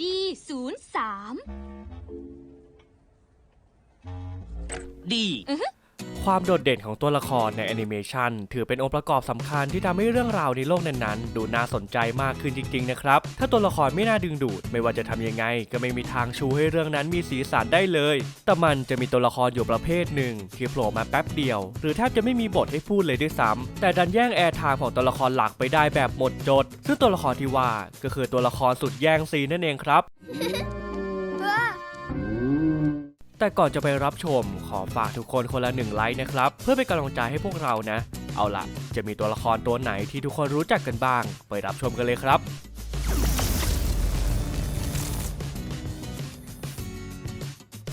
ดีศูนย์สามดี ความโดดเด่นของตัวละครในแอนิเมชันถือเป็นองค์ประกอบสำคัญที่ทำให้เรื่องราวในโลกนั้นๆ ดูน่าสนใจมากขึ้นจริงๆนะครับ ถ้าตัวละครไม่น่าดึงดูด ไม่ว่าจะทำยังไง ก็ไม่มีทางชูให้เรื่องนั้นมีสีสันได้เลย แต่มันจะมีตัวละครอยู่ประเภทหนึ่งที่โผล่มาแป๊บเดียว หรือแทบจะไม่มีบทให้พูดเลยด้วยซ้ำแต่ดันแย่งแอร์ไทม์ของตัวละครหลักไปได้แบบหมดจด ซึ่งตัวละครที่ว่าก็คือตัวละครสุดแย่งซีนนั่นเองครับ แต่ก่อนจะไปรับชมขอฝากทุกคนคนละหนึ่งไลค์นะครับ เพื่อเป็นกำลังใจให้พวกเรานะ เอาล่ะจะมีตัวละครตัวไหนที่ทุกคนรู้จักกันบ้าง ไปรับชมกันเลยครับ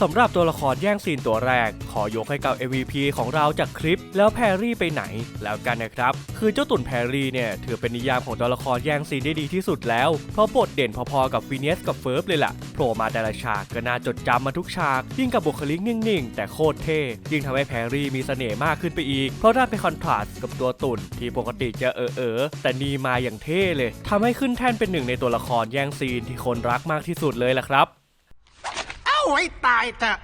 สำหรับตัวละครแย่งซีนตัวแรก ขอยกให้กับ MVP ของเราจากคลิป แล้วแพรรี่ไปไหน แล้วกันนะครับ คือเจ้าตุ่นแพรรี่เนี่ยถือเป็นนิยามของตัวละครแย่งซีนได้ดีที่สุดแล้ว เพราะบทเด่นพอๆกับฟีเนสกับเฟิร์ฟเลยล่ะโผล่มาแต่ละฉากก็น่าจดจำมาทุกฉาก ยิ่งกับบุคลิกนิ่งๆ แต่โคตรเท่ยิ่งทำให้แพรรี่มีเสน่ห์มากขึ้นไปอีก เพราะได้ไปคอนทราสต์กับตัวตุ่นที่ปกติจะเออเออแต่นี่มาอย่างเท่เลยทำให้ขึ้นแท่นเป็นหนึ่งในตัวละครแย่งซีนที่คนรักมากที่สุดเลยล่ะครับาไว้ตายเถอะ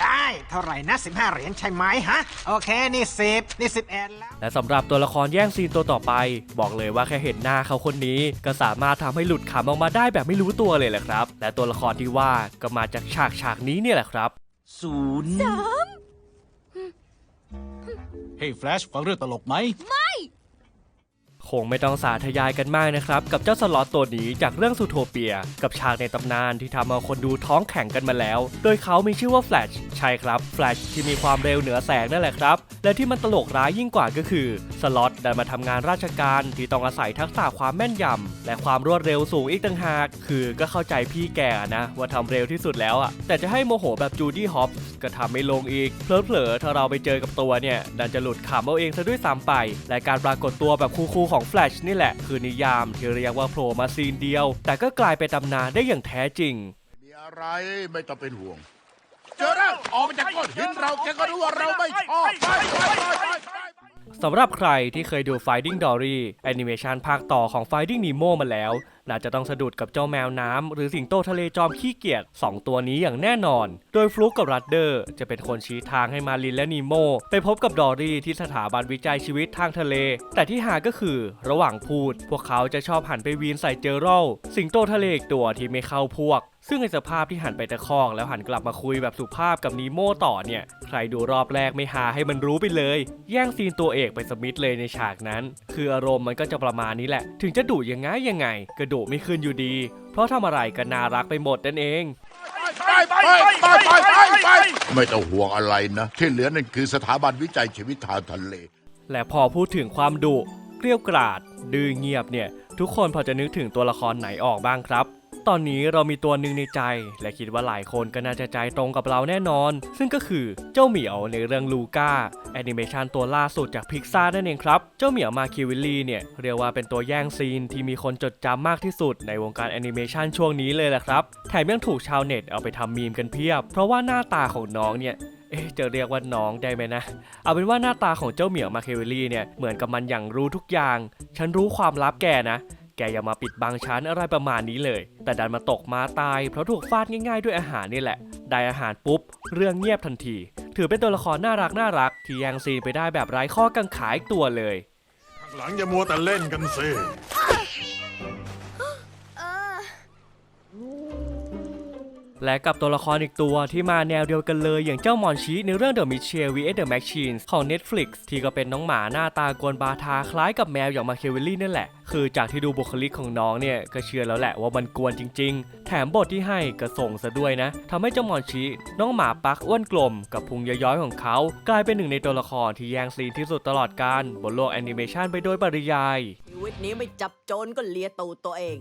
ได้เท่าไหร่นะ 15 เหรียญใช่ไหมฮะ โอเค นี่ 10 นี่ 11 แล้ว และสำหรับตัวละครแย่งซีนตัวต่อไป บอกเลยว่าแค่เห็นหน้าเขาคนนี้ก็สามารถทำให้หลุดขำออกมาได้แบบไม่รู้ตัวเลยแหละครับ และตัวละครที่ว่าก็มาจากฉากฉากนี้เนี่ยแหละครับ ศูนย์ เฮ้ยแฟลชฟังเรื่องตลกไหม คงไม่ต้องสาธยายกันมากนะครับ กับเจ้าสล็อตตัวนี้จากเรื่องซูโทเปีย กับฉากในตำนานที่ทำเอาคนดูท้องแข็งกันมาแล้ว โดยเขามีชื่อว่าแฟลชใช่ครับแฟลชที่มีความเร็วเหนือแสงนั่นแหละครับ และที่มันตลกร้ายยิ่งกว่าก็คือสล็อตได้มาทำงานราชการที่ต้องอาศัยทักษะความแม่นยำ และความรวดเร็วสูงอีกต่างหาก คือก็เข้าใจพี่แกนะ ว่าทำเร็วที่สุดแล้วอะแต่จะให้โมโหแบบจูดี้ฮอปก็ทำไม่ลงอีก เพลอๆถ้าเราไปเจอกับตัวเนี่ยดันจะหลุดขำเอาเองซะด้วยซ้ำไป และการปรากฏตัวแบบคูลๆของแฟลชนี่แหละ คือนิยามที่เรียกว่าโผล่มาซีนเดียว แต่ก็กลายเป็นตำนานได้อย่างแท้จริง มีอะไรไม่ต้องเป็นห่วง เจอแล้วออกมาจากก้อนหินเราแกก็รู้ว่าเราไม่ชอบไปไปไปไปไป สำหรับใครที่เคยดู Finding Dory แอนิเมชันภาคต่อของ Finding Nemo มาแล้ว น่าจะต้องสะดุดกับเจ้าแมวน้ำ หรือสิงโตทะเลจอมขี้เกียจ2ตัวนี้อย่างแน่นอน โดยฟลุกกับรัดเดอร์จะเป็นคนชี้ทางให้มาลินและนีโมไปพบกับดอรี่ที่สถาบันวิจัยชีวิตทางทะเล แต่ที่หาก็คือ ระหว่างพูด พวกเขาจะชอบหันไปวีนใส่เจอรัลสิงโตทะเลอีกตัวที่ไม่เข้าพวก ซึ่งในสภาพที่หันไปตะคอกแล้วหันกลับมาคุยแบบสุภาพกับนีโมต่อเนี่ย ใครดูรอบแรกไม่หาให้มันรู้ไปเลย แย่งซีนตัวเอกไปสมิธเลยในฉากนั้น คืออารมณ์มันก็จะประมาณนี้แหละ ถึงจะดุยังไงยังไงก็ดุไม่ขึ้นอยู่ดี เพราะทำอะไรก็น่ารักไปหมดนั่นเองไปไปไปไปไปไปไม่ต้องห่วงอะไรนะ ที่เหลือนั่นคือสถาบันวิจัยชีวิตทางทะเล และพอพูดถึงความดุเกลี้ยกราดดื้อเงียบเนี่ย ทุกคนพอจะนึกถึงตัวละครไหนออกบ้างครับ ตอนนี้เรามีตัวหนึ่งในใจ และคิดว่าหลายคนก็น่าจะใจตรงกับเราแน่นอน ซึ่งก็คือเจ้าเหมียวในเรื่องลูก้าแอนิเมชันตัวล่าสุดจากพิกซานั่นเองครับ เจ้าเหมียวมาคิวิลลี่เนี่ยเรียกว่าเป็นตัวแย่งซีนที่มีคนจดจำมากที่สุดในวงการแอนิเมชันช่วงนี้เลยแหละครับ แถมยังถูกชาวเน็ตเอาไปทำมีมกันเพียบ เพราะว่าหน้าตาของน้องเนี่ยเอ๊ะจะเรียกว่าน้องได้ไหมนะ เอาเป็นว่าหน้าตาของเจ้าเหมียวมาเคเวลลี่เนี่ยเหมือนกับมันอย่างรู้ทุกอย่าง ฉันรู้ความลับแกนะ แกอย่ามาปิดบังฉันอะไรประมาณนี้เลย แต่ดันมาตกมาตายเพราะถูกฟาดง่ายๆ ด้วยอาหารนี่แหละ ได้อาหารปุ๊บ เรื่องเงียบทันที ถือเป็นตัวละครน่ารักน่ารักที่แยังซีนไปได้แบบไร้ข้อกังขาอีกตัวเลย หลังอย่ามัวแต่เล่นกันสิ และกับตัวละครอีกตัวที่มาแนวเดียวกันเลย อย่างเจ้ามอนชีในเรื่อง The Mitchell vs The Machines ของ Netflix ที่ก็เป็นน้องหมาหน้าตากวนบาทาคล้ายกับแมวอย่างมาเคเวลลี่นั่นแหละ คือจากที่ดูบุคลิกของน้องเนี่ย ก็เชื่อแล้วแหละว่ามันกวนจริง ๆ แถมบทที่ให้ก็ส่งซะด้วยนะทำให้เจ้ามอนชีน้องหมาปักอ้วนกลม กับพุงย้อยๆของเขา กลายเป็นหนึ่งในตัวละครที่แย่งซีนที่สุดตลอดกาลบนโลกแอนิเมชันไปโดยปริยายชีวิตนี้ไม่จับโจรก็เลียตูตัวเอง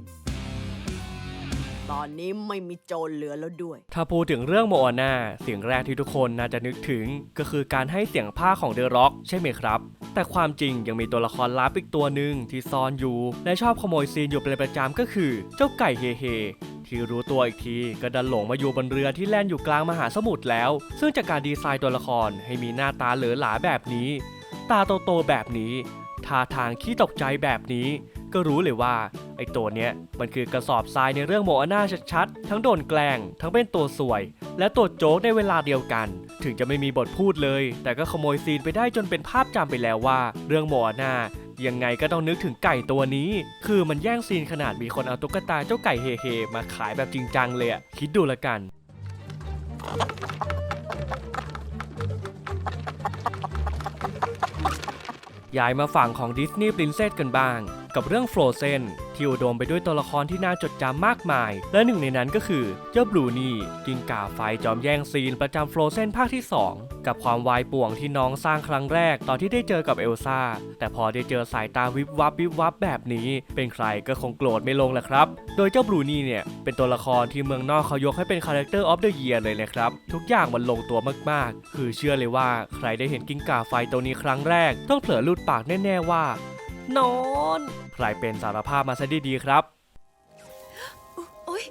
ตอนนี้ไม่มีโจรเหลือแล้วด้วย ถ้าพูดถึงเรื่องโมอาน่าเสียงแรกที่ทุกคนน่าจะนึกถึง ก็คือการให้เสียงภาของเดอะร็อกใช่ไหมครับ แต่ความจริงยังมีตัวละครลับอีกตัวหนึ่งที่ซ่อนอยู่ และชอบขโมยซีนอยู่เป็นประจำก็คือ เจ้าไก่เฮเฮที่รู้ตัวอีกทีก็ดันหลงมาอยู่บนเรือที่แล่นอยู่กลางมหาสมุทรแล้ว ซึ่งจากการดีไซน์ตัวละครให้มีหน้าตาเหลือหลาแบบนี้ ตาโตๆแบบนี้ท่าทางขี้ตกใจแบบนี้ ก็รู้เลยว่าไอตัวเนี้ยมันคือกระสอบทรายในเรื่องโมอาน่าชัดๆ ทั้งโดนแกล้ง ทั้งเป็นตัวสวย และตัวโจ๊กในเวลาเดียวกัน ถึงจะไม่มีบทพูดเลย แต่ก็ขโมยซีนไปได้จนเป็นภาพจำไปแล้วว่า เรื่องโมอาน่ายังไงก็ต้องนึกถึงไก่ตัวนี้ คือมันแย่งซีนขนาดมีคนเอาตุ๊กตาเจ้าไก่เฮๆมาขายแบบจริงจังเลยอะคิดดูละกันย้ายมาฝั่งของดิสนีย์ปรินเซสกันบ้าง กับเรื่อง Frozen ที่อุดมไปด้วยตัวละครที่น่าจดจำมากมาย และหนึ่งในนั้นก็คือเจ้าบลูนี่กิงกาไฟจอมแย่งซีนประจำ Frozen ภาคที่ 2 กับความวายป่วงที่น้องสร้างครั้งแรกตอนที่ได้เจอกับเอลซ่า แต่พอได้เจอสายตาวิบวับวิบวับแบบนี้ เป็นใครก็คงโกรธไม่ลงแหละครับ โดยเจ้าบลูนี่เนี่ยเป็นตัวละครที่เมืองนอกเขายกให้เป็นคาแรคเตอร์ออฟเดอะเยียร์เลยนะครับ ทุกอย่างมันลงตัวมากๆ คือเชื่อเลยว่าใครได้เห็นกิ้งก่าไฟตัวนี้ครั้งแรก ต้องเผลอลุดปากแน่ๆว่า นอนใครเป็นสารภาพมาซะดีๆครับ โอ๊ย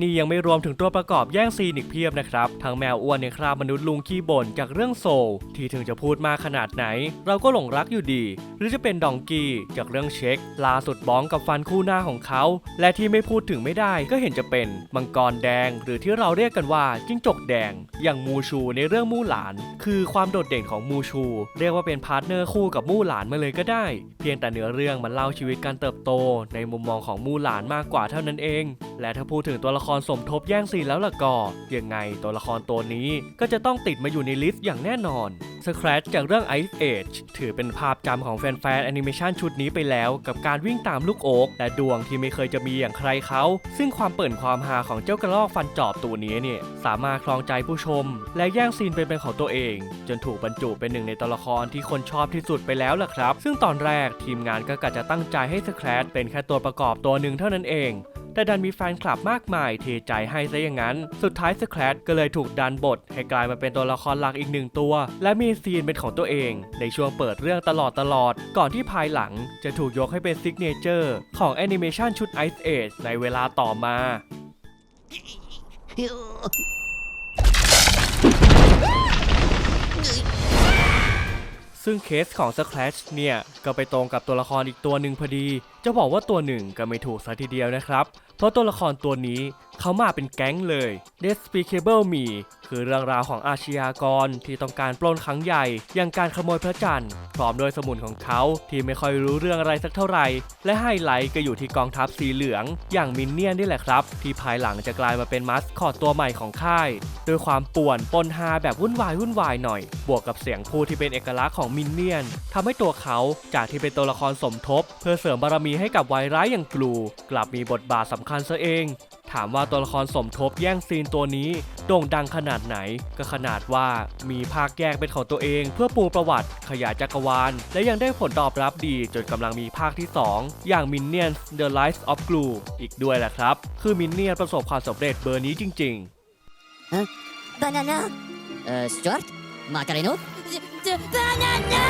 นี่ยังไม่รวมถึงตัวประกอบแย่งซีนอีกเพียบนะครับ ทั้งแมวอ้วนในคราบมนุษย์ลุงขี้บ่นจากเรื่องโซลที่ถึงจะพูดมากขนาดไหน เราก็หลงรักอยู่ดี หรือจะเป็นดองกี้จากเรื่องเช็คลาสุดบ้องกับฟันคู่หน้าของเขา และที่ไม่พูดถึงไม่ได้ก็เห็นจะเป็นมังกรแดง หรือที่เราเรียกกันว่าจิ้งจกแดง อย่างมูชูในเรื่องมู่หลาน คือความโดดเด่นของมูชู เรียกว่าเป็นพาร์ทเนอร์คู่กับมู่หลานมาเลยก็ได้ เพียงแต่เนื้อเรื่องมันเล่าชีวิตการเติบโต ในมุมมองของมู่หลานมากกว่าเท่านั้นเอง และถ้าพูดถึงตัวละครสมทบแย่งซีนแล้วล่ะก็ยังไงตัวละครตัวนี้ก็จะต้องติดมาอยู่ในลิสต์อย่างแน่นอนสคร t จากเรื่อง Ice Age ถือเป็นภาพจำของแฟนๆแอนิเมชันชุดนี้ไปแล้ว กับการวิ่งตามลูกโอ๊กและดวงที่ไม่เคยจะมีอย่างใครเขา ซึ่งความเปิ่นความฮาของเจ้ากระรอกฟันจอบตัวนี้เนี่ย สามารถครองใจผู้ชม และแย่งซีนไปเป็นของตัวเอง จนถูกบรรจุเป็นหนึ่งในตัวละครที่คนชอบที่สุดไปแล้วล่ะครับ ซึ่งตอนแรกทีมงานก็กะจะตั้งใจให้สแคร t เป็นแค่ตัวประกอบตัวหนึ่งเท่านั้นเอง แต่ดันมีแฟนคลับมากมายเทใจให้ซะอย่างนั้น สุดท้ายสแครตก็เลยถูกดันบท ให้กลายมาเป็นตัวละครหลักอีกหนึ่งตัว และมีซีนเป็นของตัวเอง ในช่วงเปิดเรื่องตลอดตลอด ก่อนที่ภายหลังจะถูกยกให้เป็นซิกเนเจอร์ของแอนิเมชันชุด Ice Age ในเวลาต่อมา ซึ่งเคสของ Scratch เนี่ย ก็ไปตรงกับตัวละครอีกตัวหนึ่งพอดี จะบอกว่าตัวหนึ่งก็ไม่ถูกซะทีเดียวนะครับ เพราะตัวละครตัวนี้เขามาเป็นแก๊งเลย Despicable Me คือเรื่องราวของอาชญากรที่ต้องการปล้นครั้งใหญ่ อย่างการขโมยพระจันทร์พร้อมโดวยสมุนของเขาที่ไม่ค่อยรู้เรื่องอะไรสักเท่าไหร่ และไฮไลท์ก็อยู่ที่กองทัพสีเหลือง อย่างมินเนี่ยนนี่แหละครับ ที่ภายหลังจะกลายมาเป็นมัสคอตตัวใหม่ของค่ายด้วยความป่วนปนฮาแบบวุ่นวายวุ่นวายหน่อย บวกกับเสียงพูดที่เป็นเอกลักษณ์ของมินเนี่ยนทำให้ตัวเขาจากที่เป็นตัวละครสมทบ เพื่อเสริมบารมีให้กับวายร้ายอย่างกลู กลับมีบทบาทสำคัญซะเอง ถามว่าตัวละครสมทบแย่งซีนตัวนี้โด่งดังขนาดไหน ก็ขนาดว่ามีภาคแยกเป็นของตัวเอง เพื่อปูประวัติขยายจักรวาล และยังได้ผลตอบรับดีจนกำลังมีภาคที่ 2 อย่าง Minions The Rise of Gru อีกด้วยแหละครับ คือ Minion ประสบความสำเร็จเบอร์นี้จริงๆ Banana Euh, Stuart Macareno จะ Banana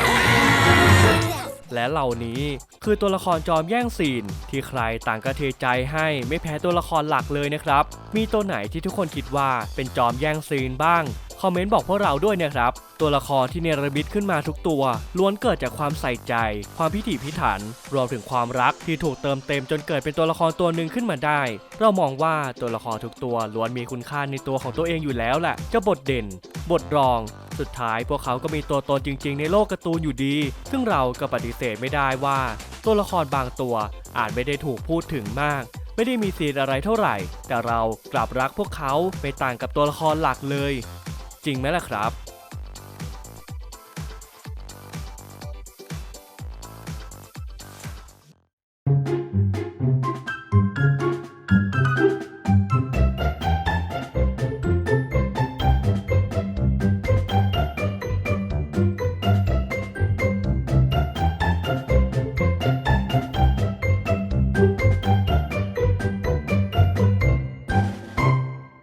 และเหล่านี้ คือตัวละครจอมแย่งซีน ที่ใครต่างก็เทใจให้ไม่แพ้ตัวละครหลักเลยนะครับ มีตัวไหนที่ทุกคนคิดว่าเป็นจอมแย่งซีนบ้างคอมเมนต์บอกพวกเราด้วยนะครับ ตัวละครที่เนรมิตขึ้นมาทุกตัว ล้วนเกิดจากความใส่ใจ ความพิถีพิถัน รวมถึงความรักที่ถูกเติมเต็มจนเกิดเป็นตัวละครตัวหนึ่งขึ้นมาได้ เรามองว่าตัวละครทุกตัวล้วนมีคุณค่าในตัวของตัวเองอยู่แล้วแหละจะบทเด่น บทรอง สุดท้ายพวกเขาก็มีตัวตนจริง ๆ ในโลกการ์ตูนอยู่ดี ซึ่งเราก็ปฏิเสธไม่ได้ว่า ตัวละครบางตัวอาจไม่ได้ถูกพูดถึงมาก ไม่ได้มีซีนอะไรเท่าไหร่ แต่เรากลับรักพวกเขาไปต่างกับตัวละครหลักเลย จริงไหมล่ะครับ